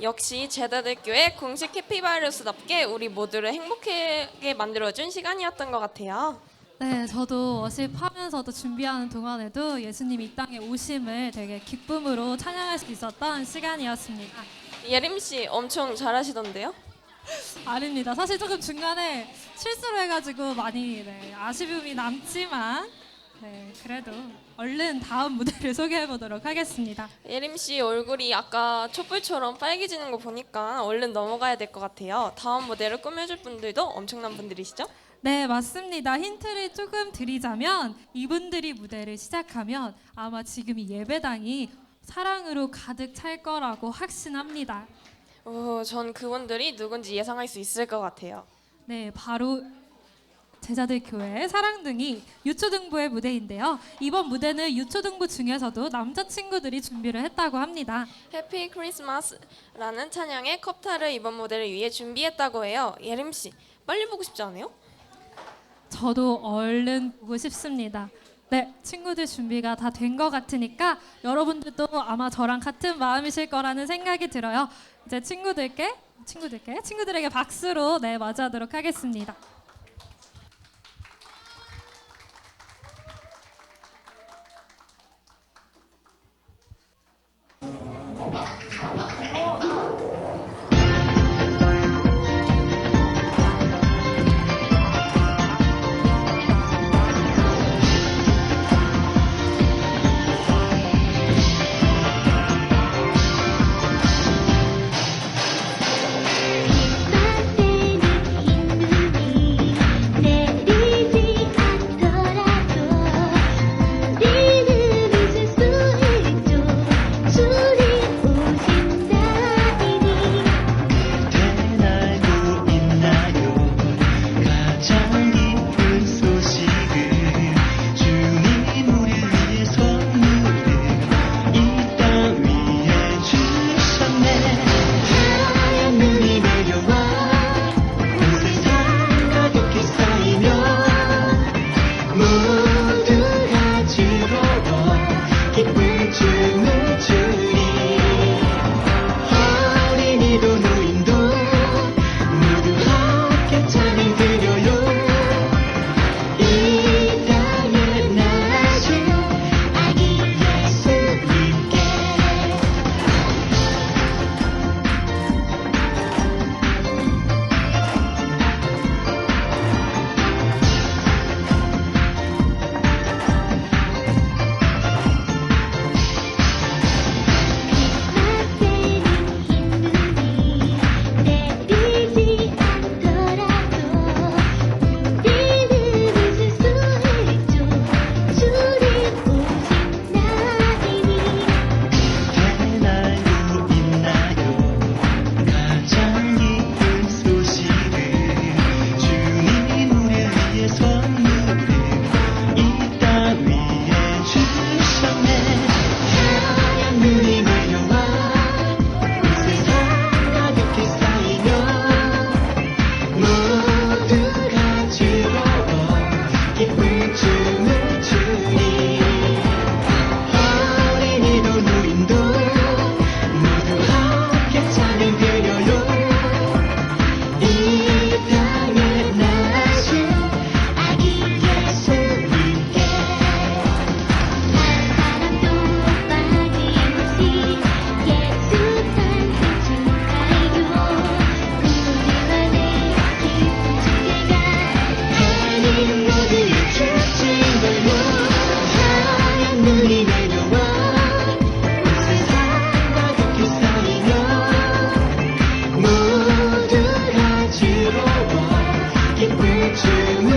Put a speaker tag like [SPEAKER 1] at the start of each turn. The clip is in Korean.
[SPEAKER 1] 역시 제다대교의 공식 해피바이러스답게 우리 모두를 행복하게 만들어준 시간이었던 것 같아요.
[SPEAKER 2] 네, 저도 워십하면서도 준비하는 동안에도 예수님 이 땅에 오심을 되게 기쁨으로 찬양할 수 있었던 시간이었습니다.
[SPEAKER 1] 예림 씨 엄청 잘하시던데요?
[SPEAKER 2] 아닙니다. 사실 조금 중간에 실수를 해가지고 많이 네, 아쉬움이 남지만 네, 그래도 얼른 다음 무대를 소개해 보도록 하겠습니다.
[SPEAKER 1] 예림 씨 얼굴이 아까 촛불처럼 빨개지는 거 보니까 얼른 넘어가야 될 것 같아요. 다음 무대를 꾸며줄 분들도 엄청난 분들이시죠?
[SPEAKER 2] 네, 맞습니다. 힌트를 조금 드리자면 이분들이 무대를 시작하면 아마 지금 이 예배당이 사랑으로 가득 찰 거라고 확신합니다.
[SPEAKER 1] 오, 전 그분들이 누군지 예상할 수 있을 것 같아요.
[SPEAKER 2] 네, 바로 제자들 교회 사랑둥이 유초등부의 무대인데요. 이번 무대는 유초등부 중에서도 남자 친구들이 준비를 했다고 합니다.
[SPEAKER 1] 해피 크리스마스라는 찬양의 컵타를 이번 무대를 위해 준비했다고 해요. 예림 씨 빨리 보고 싶지 않아요?
[SPEAKER 2] 저도 얼른 보고 싶습니다. 네, 친구들 준비가 다 된 것 같으니까 여러분들도 아마 저랑 같은 마음이실 거라는 생각이 들어요. 이제 친구들께 친구들께 친구들에게 박수로 네 맞이하도록 하겠습니다. Reaching